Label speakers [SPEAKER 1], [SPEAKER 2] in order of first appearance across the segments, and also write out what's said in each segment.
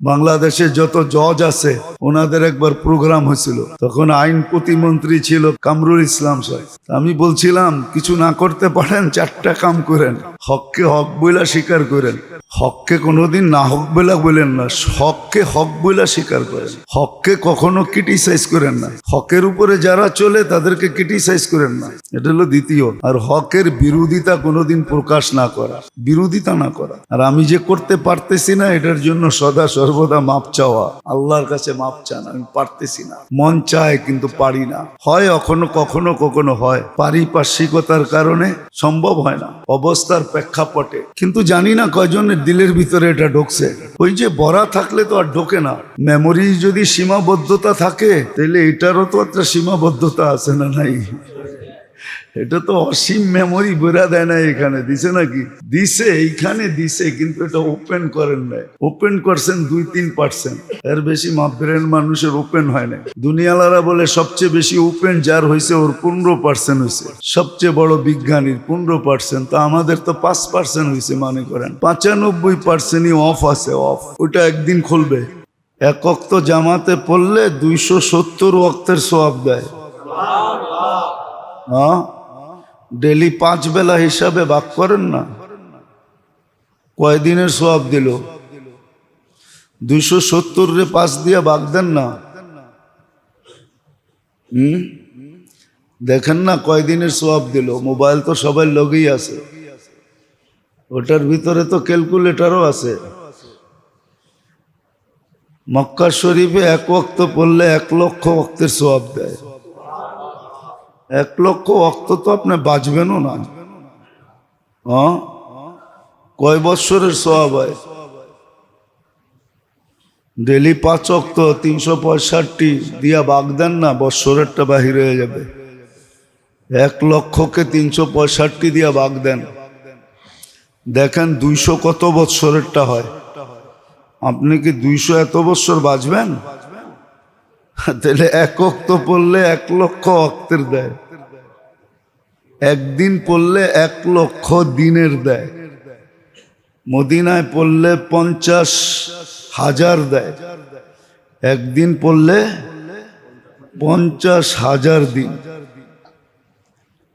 [SPEAKER 1] বাংলাদেশে যত জজ আছে, ওনাদের একবার প্রোগ্রাম হয়েছিল। তখন আইন প্রতিমন্ত্রী ছিল কামরুল ইসলাম সাহেব। আমি বলছিলাম, কিছু না করতে পারেন, চারটা কাম করেন। হককে হক বইলা স্বীকার করেন। হককে কোনোদিন না হক বইলা বলেন না, হককে হক বইলা স্বীকার করেন। হককে কখনো ক্রিটিসাইজ করেন না। হকের উপরে যারা চলে, তাদেরকে ক্রিটিসাইজ করেন না। এটা হলো দ্বিতীয়। আর হকের বিরোধিতা কোনোদিন প্রকাশ না করা, বিরোধিতা না করা। আর আমি যে করতে পারতেছি না, এটার জন্য সদা সর্বদা মাপ চাওয়া। আল্লাহর কাছে মাপ চান, আমি পারতেছি না। মন চায়, কিন্তু পারি না। হয় কখনো কখনো কখনো হয়। পারিপার্শ্বিকতার কারণে সম্ভব হয় না। অবস্থার প্রেক্ষাপটে। কিন্তু জানি না কয়জনের দিলের ভিতরে এটা ঢুকছে। ওই যে বড়া থাকলে তো আর ঢোকে না। মেমোরি যদি সীমাবদ্ধতা থাকে, তাহলে এটারও তো একটা সীমাবদ্ধতা আছে না নাই? এটা তো অসীম মেমোরি বেরা দেয় না এখানে। দিছে নাকি? দিছে, এইখানে দিছে, কিন্তু এটা ওপেন করেন নাই। ওপেন করছেন দুই তিন পার্সেন্ট এর বেশি ব্রেন মানুষের ওপেন হয় না দুনিয়ালারা বলে সবচেয়ে বেশি ওপেন যার হয়েছে ওর পনেরো পার্সেন্ট হয়েছে সবচেয়ে বড় বিজ্ঞানীর পনেরো পার্সেন্ট তো আমাদের তো পাঁচ পার্সেন্ট হয়েছে মনে করেন। পঁচানব্বই পার্সেন্টই অফ আছে অফ ওটা একদিন খুলবে। এক অক্ত জামাতে পড়লে দুইশো সত্তর অক্তের সোয়াব দেয়। হ্যাঁ ডেলি পাঁচ বেলা হিসাবে ভাগ করেন না। কয়দিনের সোয়াব দিল? দুইশো সত্তর রে পাঁচ দিয়ে ভাগ দেন না। হুম? দেখেন না কয়দিনের সোয়াব দিল? মোবাইল তো সবাই লগেই আছে। ওটার ভিতরে তো ক্যালকুলেটরও আছে। মক্কা শরীফে এক অক্ত পড়লে এক লক্ষ অক্তের সোয়াব দেয়। এক লক্ষ অক্ত তো আপনি বাঁচবেনও না। হ্যাঁ? কয় বৎসরের সোয়াব হয়? ডেলি পাঁচ অক্ত, তিনশো পঁয়ষট্টি দিয়া বাগ দেন না, বৎসরেরটা বাহির হয়ে যাবে। এক লক্ষকে তিনশো পঁয়ষট্টি দিয়া বাগ দেন। দেখেন দুইশো কত বৎসরেরটা হয়? আপনি কি দুইশো এত বৎসর বাঁচবেন? তাহলে এক অক্ত পড়লে এক লক্ষ অক্তের দেয়। একদিন পড়লে এক লক্ষ দিনের দেয়। মদিনায় পড়লে পঞ্চাশ হাজার দেয়। একদিন পড়লে পঞ্চাশ হাজার দিন।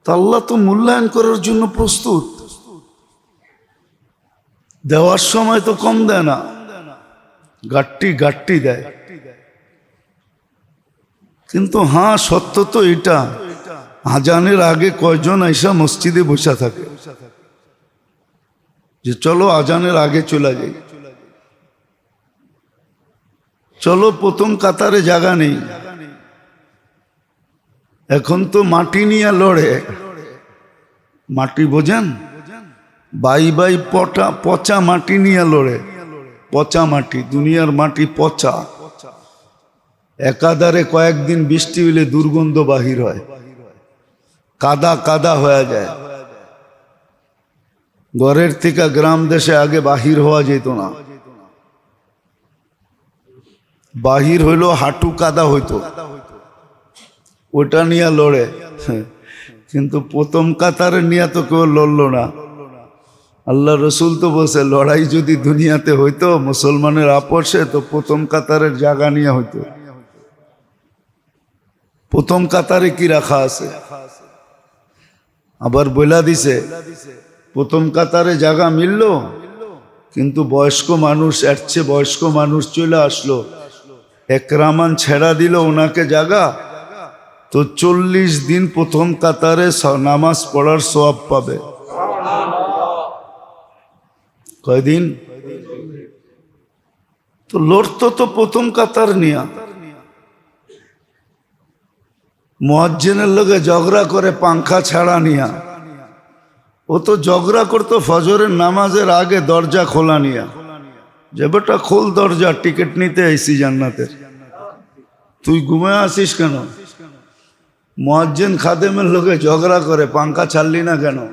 [SPEAKER 1] আল্লাহ তো মূল্যায়ন করার জন্য প্রস্তুত। দেওয়ার সময় তো কম দেয় না। গাট্টি গাট্টি দেয়। কিন্তু হ্যাঁ সত্য তো এটা। আজানের আগে কয়জন আইসা মসজিদে বসা থাকে? যে চলো আজানের আগে চলে যাই। চলো প্রথম কাতারে জায়গা নেই। এখন তো মাটি নিয়ে লড়ে। মাটি বোঝেন? বাই বাই পটা, পচা মাটি নিয়ে লড়ে। পচা মাটি, দুনিয়ার মাটি পচা। একাধারে কয়েকদিন বৃষ্টি হইলে দুর্গন্ধ বাহির হয়। কাদা কাদা হয়ে যায়। ঘরের থেকে গ্রাম দেশে আগে বাহির হওয়া যেত না। বাহির হইল হাঁটু কাদা হইতো। ওটা নিয়ে লড়ে। কিন্তু প্রথম কাতারে নিয়ে তো কেউ লড়লো না। আল্লাহ রসুল তো বসে লড়াই যদি দুনিয়াতে হইতো, মুসলমানের আপসে তো প্রথম কাতারের জায়গা নিয়ে হইতো। প্রথম কাতারে কি রাখা আছে? আবার বইলা দিছে, প্রথম কাতারে জায়গা মিলল, কিন্তু বয়স্ক মানুষ, এর চেয়ে বয়স্ক মানুষ চলে আসলো। একরামান ছেড়া দিল ওনাকে জায়গা তো চল্লিশ দিন প্রথম কাতারে নামাজ পড়ার সব পাবে। কয়দিন? তো লড়তো তো প্রথম কাতার নিয়া। মহাজ্জেনের লোকে ঝগড়া করে পাংখা ছাড়া নিয়া। ও তো ঝগড়া করতো ফজরের নামাজের আগে দরজা খোলা নিয়া। যে বেটা খোল দরজা, টিকিট নিতে আইসি জান্নাতের। তুই ঘুমে আসিস কেন? মহাজ্জেন খাদেমের লোকে ঝগড়া করে, পাংখা ছাড়লি না কেন?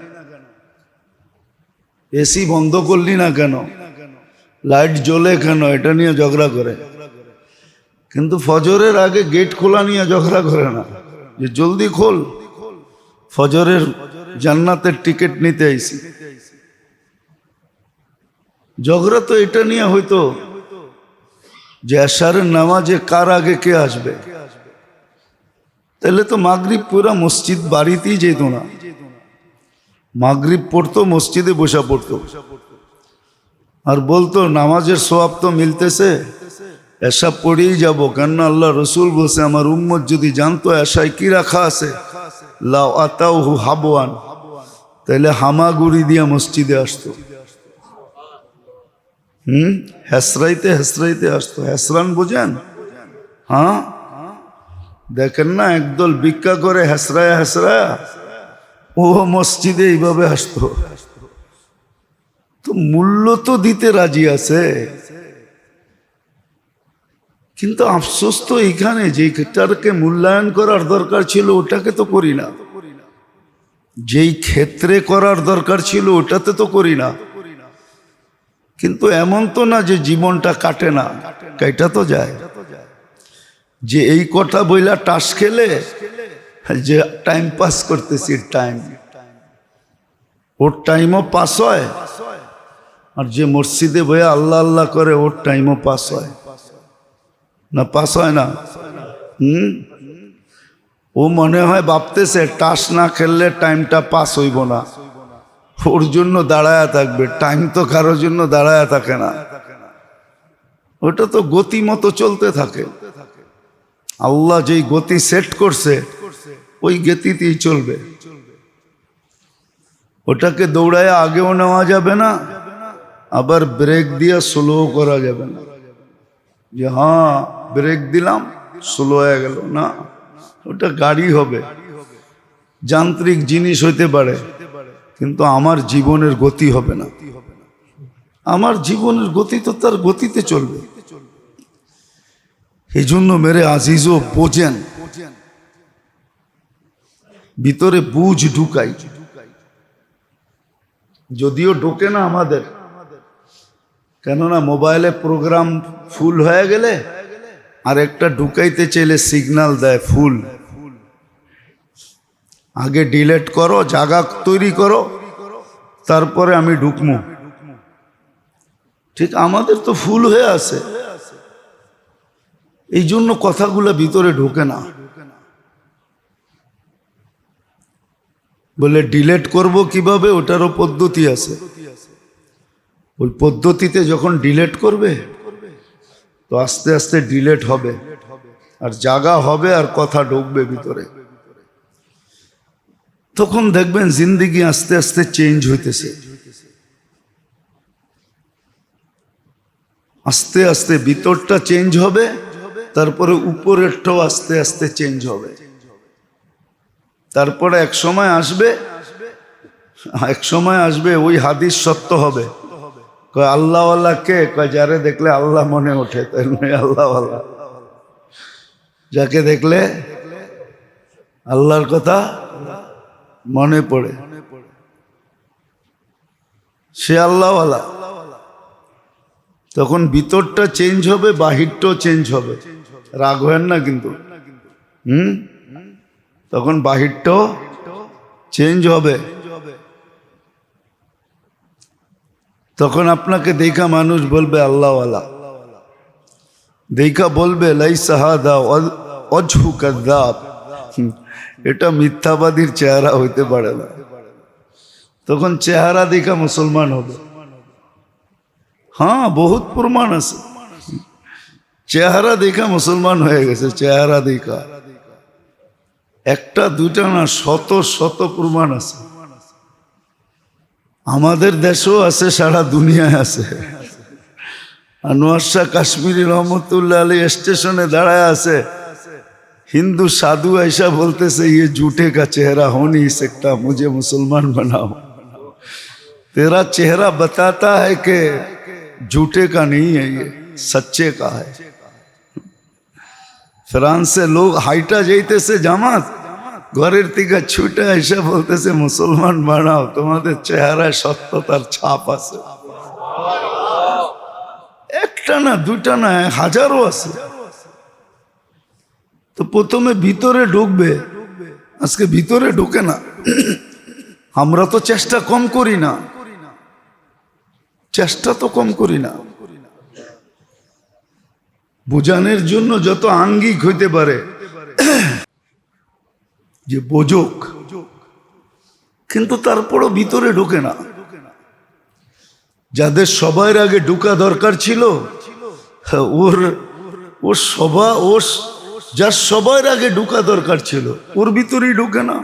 [SPEAKER 1] এসি বন্ধ করলি না কেন? লাইট জ্বলে কেন? এটা নিয়ে ঝগড়া করে। কিন্তু ফজরের আগে গেট খোলা নিয়ে ঝগড়া করে না। যে জলদি খোল। ফজরের জান্নাতের টিকিট নিতে আইসি। ঝগড়া তো এটা নিয়ে হয়তো যে এশারের নামাজে কার আগে কে আসবে? তাহলে তো মাগরিব পুরা মসজিদ বাড়িতেই যেত না। মাগরিব পড়তো, মসজিদে বসা পড়তো। আর বলতো, নামাজের সোয়াব তো মিলতেছে এসা পড়েই যাব, কেননা আল্লাহ রসুল বলছে, আমার উম্মত যদি জানতো এসায় কি রাখা আছে? লাও আতাও হু হাবওয়ান। তাহলে হামাগুড়ি দিয়ে মসজিদে আসতো। হুম? হেসরাইতে হেসরাইতে আসতো। হেসরান বোঝেন? হ্যাঁ? দেখেন না, একদল ভিক্ষা করে হেসরায়া হেসরায়া, ও মসজিদে এইভাবে আসতো। তো মূল্য তো দিতে রাজি আছে। কিন্তু আফসোস তো এখানে যেটাকে মূল্যায়ন করার দরকার ছিল, ওটাকে তো করি না। যেই ক্ষেত্রে করার দরকার ছিল, ওটাতে তো করি না। কিন্তু এমন তো না যে জীবনটা কাটে না, কাইটা তো যায়। যে এই কথা বইলা টাস খেলে, যে টাইম পাস করতেছি টাইম ওর টাইমও পাস হয়, আর যে মসজিদে বইয়া আল্লাহ আল্লাহ করে, ওর টাইমও পাস হয়। না পাস হয় না? হুম? ও মনে হয় ভাবতেছে, টাস না খেললে টাইমটা পাস হইব না। ওর জন্য দাঁড়ায়া থাকবে, টাইম তো কারোর জন্য দাঁড়ায়া থাকে না। ওটা তো গতি মতো চলতে থাকে। আল্লাহ যেই গতি সেট করছে, ওই গতিতেই চলবে। ওটাকে দৌড়ায় আগেও নেওয়া যাবে না, আবার ব্রেক দিয়ে স্লো করা যাবে না। যে হ্যাঁ ব্রেক দিলাম স্লো হয়ে গেল। না, ওটা গাড়ি হবে। যান্ত্রিক জিনিস হইতে পারে, কিন্তু আমার জীবনের গতি হবে না। আমার জীবনের গতি তো তার গতিতে চলবে। এই জন্য মেরে আজিজও বোঝেন, ভিতরে বুঝ ঢুকাই। যদিও ঢোকে না আমাদের কেননা মোবাইলে প্রোগ্রাম ফুল হয়ে গেলে আর একটা ঢুকাইতে চাইলে সিগন্যাল দেয় ফুল। আগে ডিলেট করো জাগা তৈরি করো, তারপরে আমি ঢুকমু। ঠিক আমাদের তো ফুল হয়ে আছে। এই জন্য কথাগুলো ভিতরে ঢোকে না। বলে ডিলেট করব কীভাবে? ওটারও পদ্ধতি আছে। ওই পদ্ধতিতে যখন ডিলেট করবে, তো আস্তে আস্তে ডিলেট হবে। আর জাগা হবে আর কথা ঢুকবে ভিতরে। তখন দেখবেন জিন্দিগি আস্তে আস্তে চেঞ্জ হইতেছে। আস্তে আস্তে ভিতরটা চেঞ্জ হবে, তারপরে উপরেরটাও আস্তে আস্তে চেঞ্জ হবে। তারপরে এক সময় আসবে এক সময় আসবে ওই হাদিস সত্য হবে। কয় আল্লাহ আল্লাহ কে? কয়, যারে দেখলে আল্লাহ মনে ওঠে তাই আল্লাহ যাকে দেখলে আল্লাহর কথা মনে পড়ে। সে আল্লাহওয়ালা। তখন ভিতরটা চেঞ্জ হবে, বাহিরটাও চেঞ্জ হবে। রাগ হয় না কিন্তু। হুম? তখন বাহিরটাও চেঞ্জ হবে। তখন আপনাকে দেখা মানুষ বলবে, আল্লাহওয়ালা। দেখা বলবে লাই সাহাদা অজহু কাদ্দাব এটা মিথ্যাবাদীর চেহারা হইতে পারে না। তখন চেহারা দেখা মুসলমান হবে। হ্যাঁ বহুত প্রমাণ আছে। চেহারা দেখা মুসলমান হয়ে গেছে, চেহারা দেখা। একটা, দুইটা না, শত শত প্রমাণ আছে। আমাদের দেশেও আছে সারা দুনিয়ায় আছে আনোয়ার শাহ কাশ্মীরি রহমতুল্লাহ আলী স্টেশনে দাঁড়ায় আছে हिंदू साधु ऐसा बोलते से ये झूठे का चेहरा हो नहीं सकता मुझे मुसलमान बनाओ तेरा चेहरा बताता है कि झूठे का नहीं है ये सच्चे का है फ्रांस से लोग हाइटा जाइते से জামাত ঘরের থেকে ছুটে এসে বলতেছে, মুসলমান বানাও, তোমাদের চেহারায় সত্যতার ছাপ আছে। একটা না, দুটা না হাজারো আছে। তো প্রথমে ভিতরে ঢুকবে, আজকে ভিতরে ঢুকে না। আমরা তো চেষ্টা কম করি না। চেষ্টা তো কম করি না। বোঝানোর জন্য যত আঙ্গিক হইতে পারে যে বোঝক, কিন্তু তারপরও ভিতরে ঢোকে না। যাদের সবার আগে ঢুকা দরকার ছিল, ওর ওর সভা, ওর, যার সবার আগে ঢুকা দরকার ছিল, ওর ভিতরেই ঢুকে না।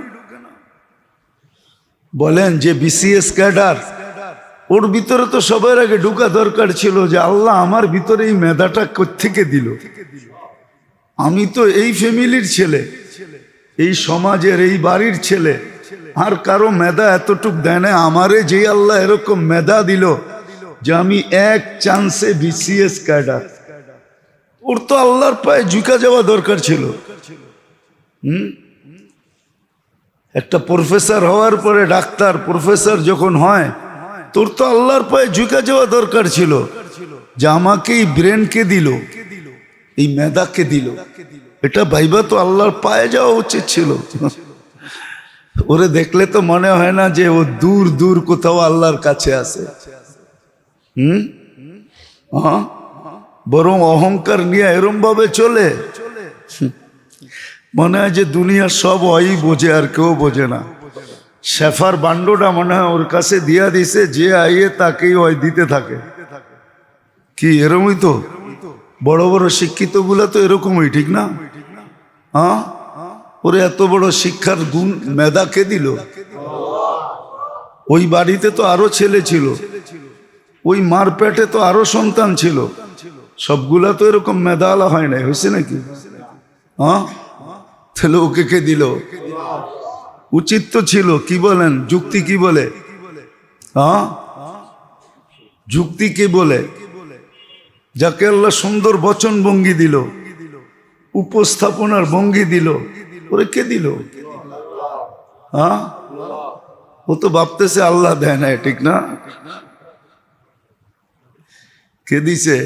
[SPEAKER 1] বলেন যে বিসিএস ক্যাডার, ওর ভিতরে তো সবার আগে ঢুকা দরকার ছিল যে আল্লাহ আমার ভিতরে এই মেধাটা থেকে দিল। আমি তো এই ফ্যামিলির ছেলে। এই সমাজের এই বাড়ির ছেলে, আর কারও মেধা এতটুক দেয় না, আমারে যে আল্লাহ এরকম মেধা দিল যে আমি এক চান্সে বিসিএস ক্যাডার ওর তো আল্লাহর পায়ে ঝুঁকা যাওয়া দরকার ছিল। হুম? একটা প্রফেসর হওয়ার পরে ডাক্তার প্রফেসর যখন হয়, তোর তো আল্লাহর পায়ে ঝুঁকা যাওয়া দরকার ছিল যে আমাকে এই ব্রেনকে দিল, এই মেধাকে দিল। এটা ভাইবা তো আল্লাহর পায়ে যাওয়া উচিত ছিল। ওরে দেখলে তো মনে হয় না যে ও দূর দূর কোথাও আল্লাহর কাছে আছে। হুম? বরং অহংকার নিয়ে এরম ভাবে চলে। মনে হয় যে দুনিয়ার সব ওই বোঝে আর কেউ বোঝে না। শেফার বান্ডটা মনে হয় ওর কাছে দিয়া দিছে, যে আইয়ে তাকেই ওই দিতে থাকে। কি, এরমই তো? বড় বড় শিক্ষিতগুলা তো এরকমই, ঠিক না? হ্যাঁ? ওরে এত বড় শিক্ষার গুণ মেধা কে দিল? ওই বাড়িতে তো আরও ছেলে ছিল। ওই মার পেটে তো আরও সন্তান ছিল। সবগুলা তো এরকম মেধাওয়ালা হয় নাই, হয়েছে নাকি? হ্যাঁ? তাহলে ওকে কে দিল? উচিত তো ছিল, কি বলেন? যুক্তি কি বলে? হ্যাঁ? যুক্তি কি বলে? যাকে আল্লাহ সুন্দর বচন ভঙ্গি দিল। উপস্থাপনার ভঙ্গি দিল। ওরে কে দিল? হ্যাঁ? ও তো ভাবতেছে আল্লাহ দেয় না ঠিক না? কে দিছে?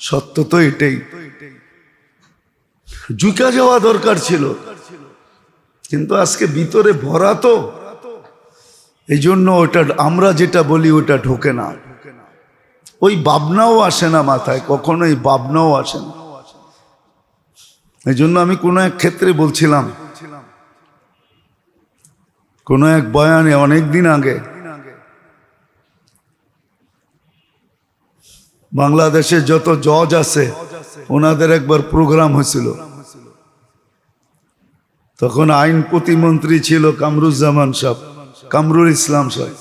[SPEAKER 1] সত্য তো এটাই। ঝুঁকা যাওয়া দরকার ছিল। কিন্তু আজকে ভিতরে ভরা তো। এই জন্য ওটা আমরা যেটা বলি ওটা ঢোকে না। ওই ভাবনাও আসে না মাথায় কখনো এই ভাবনাও আসে না। এই জন্য আমি কোনো এক ক্ষেত্রে বলছিলাম, কোনো এক বয়ানে অনেক দিন আগে বাংলাদেশে যত জজ আছে, ওনাদের একবার প্রোগ্রাম হয়েছিল। তখন আইন প্রতিমন্ত্রী ছিল কামরুজ্জামান সাহেব, কামরুল ইসলাম সাহেব।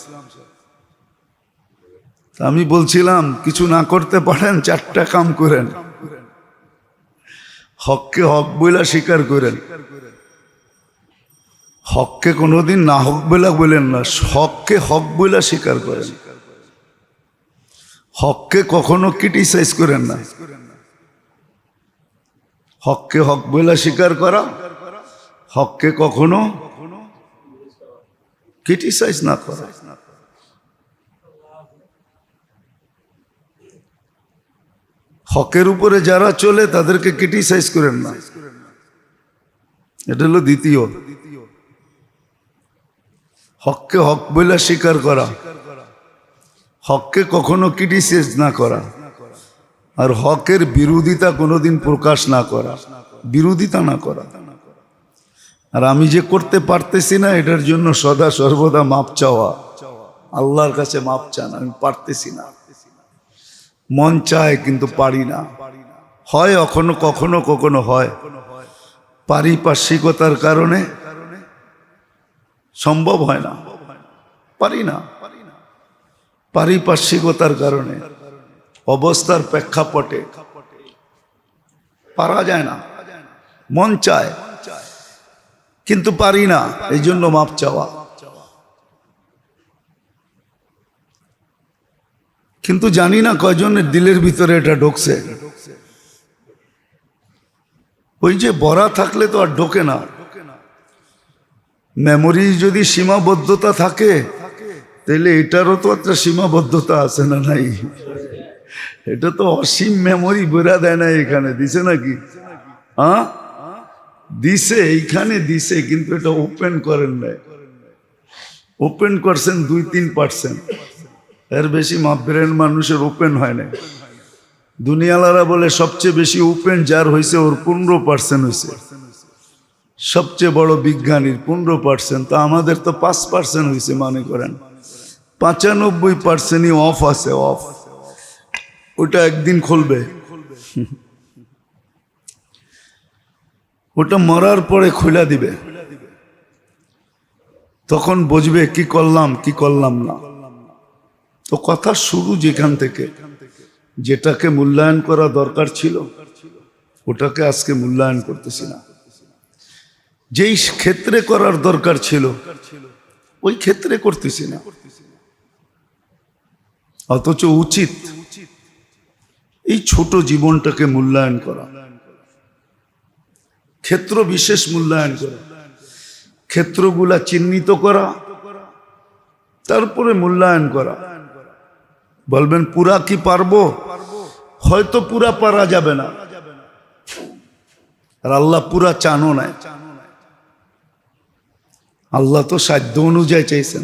[SPEAKER 1] আমি বলছিলাম, কিছু না করতে পারেন, চারটা কাম করেন। হককে হক বইলা স্বীকার করেন। হককে কোনোদিন না হক বইলা বলেন না, হককে হক বইলা স্বীকার করেন। হককে কখনো ক্রিটিসাইজ করেন না। হককে হক বইলা স্বীকার করা, হককে কখনো ক্রিটিসাইজ না করা। হকের উপরে যারা চলে, তাদেরকে ক্রিটিসাইজ করেন না। এটা হলো দ্বিতীয়। হককে হক বলে স্বীকার করা। হককে কখনো ক্রিটিসাইজ না করা। আর হকের বিরোধিতা কোনোদিন প্রকাশ না করা। বিরোধিতা না করা। আর আমি যে করতে পারতেছি না, এটার জন্য সদা সর্বদা মাপ চাওয়া। আল্লাহর কাছে মাপ চান, আমি পারতেছি না। মন চায় কিন্তু পারি না। হয় কখনো কখনো কখনো হয়। পারিপার্শ্বিকতার কারণে সম্ভব হয় না। পারি না। পারিপার্শ্বিকতার কারণে অবস্থার প্রেক্ষাপটে পারা যায় না। মন চায়, কিন্তু পারি না। এই জন্য মাপ চাওয়া। কিন্তু জানি না কয়জনের দিলের ভিতরে এটা ঢুকছে। ওই যে বরা থাকলে তো আর ঢোকে না। মেমোরি যদি সীমাবদ্ধতা থাকে, তাহলে এটারও তো একটা সীমাবদ্ধতা আছে না নাই? এটা তো অসীম মেমোরি বেরা দেয় না এখানে। দিছে নাকি? হ্যাঁ? দিছে, এইখানে দিছে, কিন্তু এটা ওপেন করেন নাই। ওপেন করছেন দুই তিন পার্সেন্ট এর বেশি ব্রেন মানুষের ওপেন হয় না দুনিয়ালারা বলে সবচেয়ে বেশি ওপেন যার হয়েছে ওর পনেরো পার্সেন্ট হয়েছে সবচেয়ে বড় বিজ্ঞানীর পনেরো পার্সেন্ট তো আমাদের তো পাঁচ পার্সেন্ট হয়েছে মনে করেন। পঁচানব্বই পার্সেন্টই অফ আছে অফ ওটা একদিন খুলবে। ওটা মরার পরে খুলে দিবে। তখন বুঝবে কি করলাম কি করলাম না। তো কথা শুরু যেখান থেকে, যেটাকে মূল্যায়ন করা দরকার ছিল, ওটাকে আজকে মূল্যায়ন করতেছি না। যেই ক্ষেত্রে করার দরকার ছিল, ওই ক্ষেত্রে করতেছি না। অথচ উচিত এই ছোট জীবনটাকে মূল্যায়ন করা। ক্ষেত্র বিশেষ মূল্যায়ন করা। ক্ষেত্রগুলা চিহ্নিত করা। তারপরে মূল্যায়ন করা। বলবেন, পুরা কি পারব? হয়তো পুরা পারা যাবে না। আর আল্লাহ পুরা চানো নাই। আল্লাহ তো সাধ্য অনুযায়ী চাইছেন।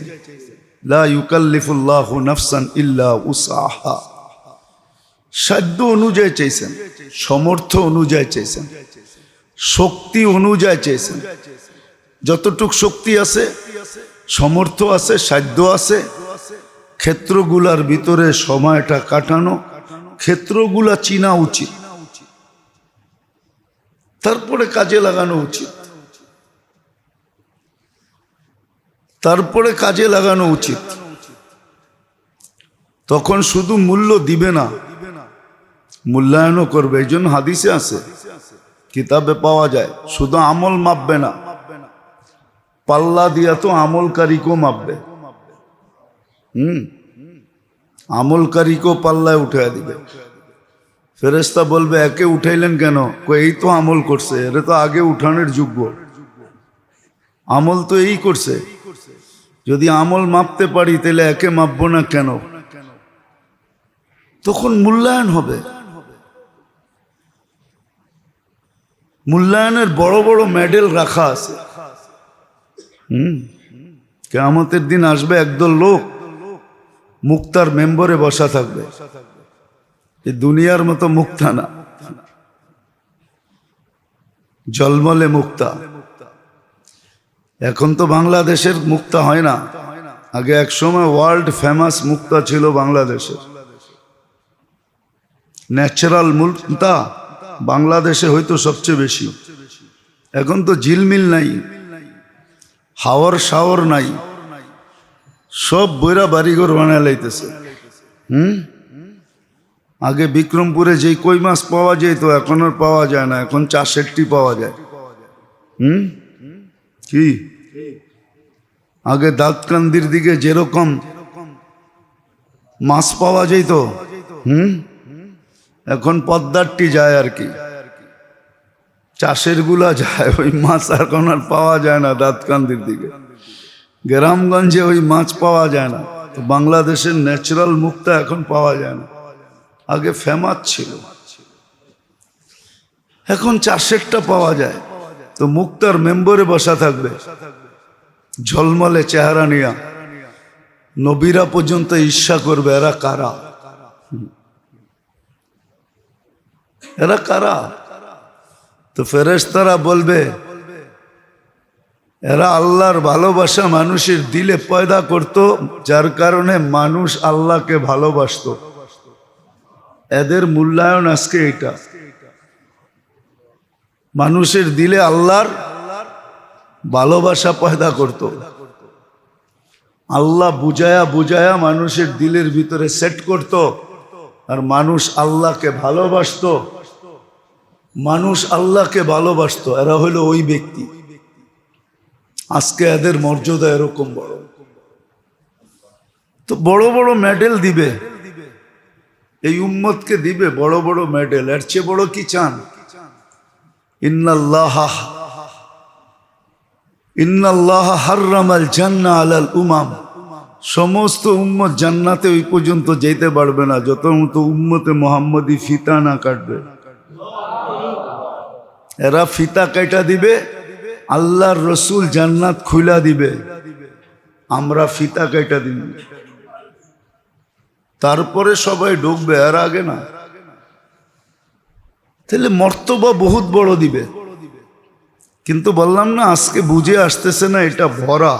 [SPEAKER 1] সাধ্য অনুযায়ী চাইছেন, সমর্থ অনুযায়ী চাইছেন, শক্তি অনুযায়ী চেয়েছেন যতটুক শক্তি আছে, সমর্থ আছে, সাধ্য আছে ক্ষেত্রগুলার ভিতরে সময়টা কাটানো, ক্ষেত্রগুলা চিনা উচিত। তারপরে কাজে লাগানো উচিত। তারপরে কাজে লাগানো উচিত। তখন শুধু মূল্য দিবে না, মূল্যায়নও করবে। এই জন্য হাদিসে আছে, কিতাবে পাওয়া যায়, শুধু আমল মাপবে না। পাল্লা দিয়া তো আমলকারীকেও মাপবে। হুম। আমলকারীকেও পাল্লায় উঠে দিবে। ফেরেস্তা বলবে, একে উঠাইলেন কেন? এই তো আমল করছে, এরে তো আগে উঠানোর যোগ্য। আমল তো এই করছে, যদি আমল মাপতে পারি, তাহলে একে মাপবো না কেন? তখন মূল্যায়ন হবে। মূল্যায়নের বড় বড় মেডেল রাখা আছে। হুম। কেমতের দিন আসবে একদল লোক। মুক্তার মেম্বরে বসা থাকবে। এই দুনিয়ার মতো মুক্তা না। জলমলে মুক্তা। এখন তো বাংলাদেশের মুক্তা হয় না। আগে এক সময় ওয়ার্ল্ড ফেমাস মুক্তা ছিল বাংলাদেশের ন্যাচারাল মুক্তা বাংলাদেশে হয়তো সবচেয়ে বেশি। এখন তো ঝিলমিল নাই। হাওয়ার শাওয়ার নাই। সব বইরা বাড়িঘর বানায় লাইতেছে। হুম? আগে বিক্রমপুরে যেই কই মাছ পাওয়া যেত, এখন আর পাওয়া যায় না, এখন চাষেরটি পাওয়া যায়। হুম? কি? আগে দাঁতকান্দির দিকে যেরকম মাছ পাওয়া যেত, হুম? এখন পদ্মারটি যায় আর কি। চাষেরগুলা যায়, ওই মাছ এখন আর পাওয়া যায় না দাঁতকান্দির দিকে। গ্রামগঞ্জে ওই মাছ পাওয়া যায় না, তো বাংলাদেশের ন্যাচারাল মুক্তা এখন পাওয়া যায় না। আগে ফেমাস ছিল। এখন চাষেরটা পাওয়া যায়, তো মুক্তার মেম্বরে বসা থাকবে। ঝলমলে চেহারা নিয়া। নবীরা পর্যন্ত ঈর্ষা করবে, এরা কারা? এরা কারা? তো ফেরেস্তারা বলবে এরা আল্লাহর ভালোবাসা মানুষের দিলে পয়দা করত, যার কারণে মানুষ আল্লাহকে ভালোবাসত। এদের মূল্যায়ন আজকে এটা। মানুষের দিলে আল্লাহর ভালোবাসা পয়দা করত। আল্লাহ বুঝায়া বুঝায়া মানুষের দিলের ভিতরে সেট করত, আর মানুষ আল্লাহকে ভালোবাসতো। মানুষ আল্লাহকে ভালোবাসত, এরা হলো ওই ব্যক্তি। আজকে এদের মর্যাদা এরকম বড়। তো বড় বড় মেডেল দিবে। এই উম্মতকে দিবে বড় বড় মেডেল এর চেয়ে বড় কি চান? ইন্নাল্লাহ ইন্নাল্লাহ হার্রামাল জান্না আলাল উমাম। সমস্ত উম্মত জান্নাতে ওই পর্যন্ত যেতে পারবে না। যত মতো উম্মতে মোহাম্মদী ফিতা না কাটবে। এরা ফিতা কাটা দিবে। আল্লাহর রসুল জান্নাত খুলা দিবে, আমরা ফিতা কাটা দিব। তারপরে সবাই ঢুকবে আর আগে না? তাহলে মর্তবা বহুত বড় দিবে। কিন্তু বললাম না, আজকে বুঝে আসতেছে না, এটা ভরা।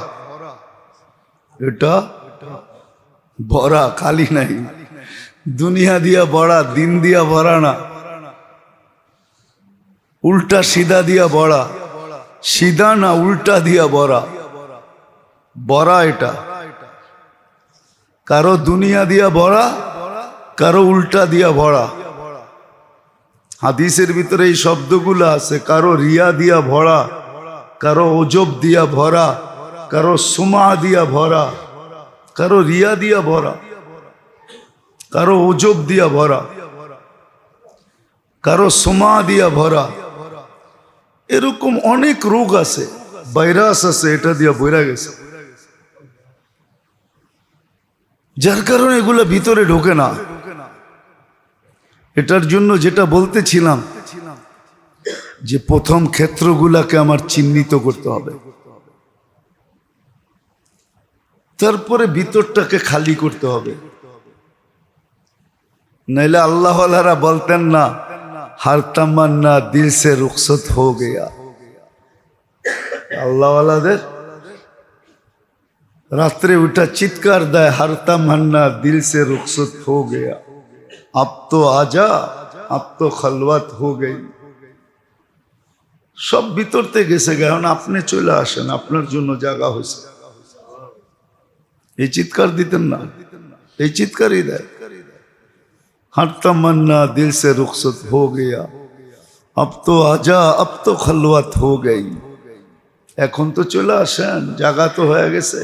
[SPEAKER 1] এটা ভরা, খালি নাই। দুনিয়া দিয়া ভরা, দিন দিয়া ভরা না। উল্টা সিধা দিয়া ভরা। সিধা না উল্টা দিয়া ভরা ভরা এটা। কারও দুনিয়া দিয়া ভরা কারও উল্টা দিয়া ভরা। হাদিসের ভিতরে এই শব্দগুলো আছে, কারও রিয়া দিয়া ভরা, কারও ওজব দিয়া ভরা, কারও সুমা দিয়া ভরা, কারও রিয়া দিয়া ভরা, কারও ওজব দিয়া ভরা, কারও সুমা দিয়া ভরা। এরকম অনেক রোগ আছে। ভাইরাস আছে, এটা দিয়া বইরা গেছে। যার কারণে এগুলো ভিতরে ঢোকে না। এটার জন্য যেটা বলতেছিলাম, যে প্রথম ক্ষেত্রগুলাকে আমার চিহ্নিত করতে হবে। তারপরে ভিতরটাকে খালি করতে হবে। নাইলে আল্লাহওয়ালারা বলতেন না হার তামান্না দিল সে রুখসত হো গেয়া আল্লাহওয়ালাদের রাত্রে উঠা চিৎকার দেয় হার তামান্না দিল সে রুখসত হো গেয়া अब तो आजा अब तो खलवत हो गई সব ভিতরতে গেছে গে এখন আপনি চলে আসেন আপনার জন্য জায়গা হয়েছে এই চিৎকার দিতেন না এই চিৎকারই দেয় हर तमन्ना दिल से रुखसत हो गया अब तो आजा अब तो खलवत हो गई এখন তো চলে আসেন জায়গা তো হয়ে গেছে